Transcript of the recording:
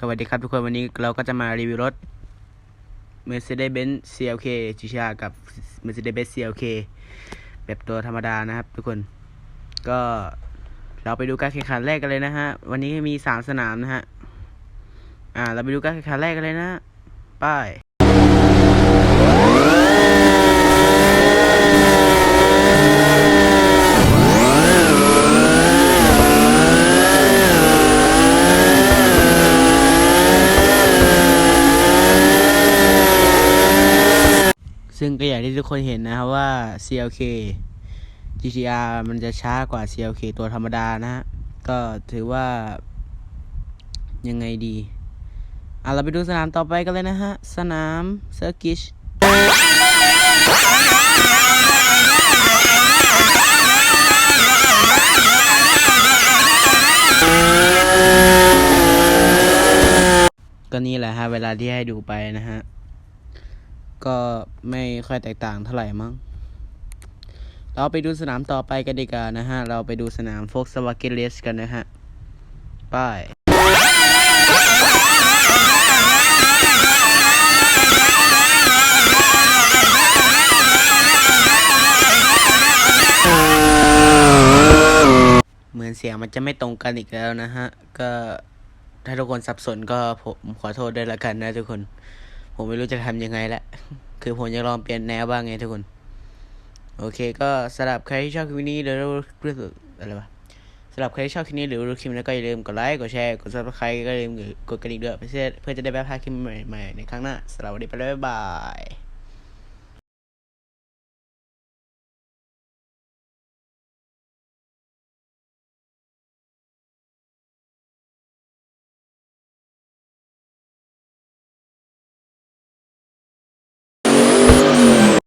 สวัสดีครับทุกคนวันนี้เราก็จะมารีวิวรถ Mercedes-Benz CLK จิชากับ Mercedes-Benz CLK แบบตัวธรรมดานะครับ ทุกคน ก็เราไปดูการแข่งขันแรกกันเลยนะฮะ วันนี้มีสามสนามนะฮะ อ่า เราไปดูการแข่งขันแรกกันเลยนะไป้าย ซึ่งก็อย่างที่ทุกคนเห็นนะครับว่า CLK GTR มันจะช้ากว่า CLK ตัวธรรมดานะฮะ ก็ถือว่า ยังไงดีอะเราไปดูสนามต่อไปกันเลยนะฮะ สนามเซอร์กิชก็นี่แหละฮะ เวลาที่ให้ดูไปนะฮะ ก็ไม่ค่อยแตกต่างเท่าไหร่มั้ง เราไปดูสนามต่อไปกันดีกว่านะฮะ เราไปดูสนาม Volkswagen Race กันนะฮะไป้ายเหมือนเสียงมันจะไม่ตรงกันอีกแล้วนะฮะ ก็ถ้าทุกคนสับสนก็ผมขอโทษด้วยละกันนะทุกคน ผมไม่รู้จะทำยังไงละ คือผมจะลองเปลี่ยนแนวบ้างไงทุกคน โอเค ก็สำหรับใครที่ชอบคลิปนี้หรือรู้สึกอะไรวะสำหรับใครที่ชอบคลิปนี้หรือรู้คลิปนี้ก็อย่าลืมกดไลค์ กดแชร์ กดซับสไครต์ก็อย่าลืมกดกระดิ่งด้วยเพื่อเพื่อจะได้ไม่พลาดคลิปใหม่ๆในครั้งหน้าสำหรับวันนี้ไปแล้วบ๊ายบาย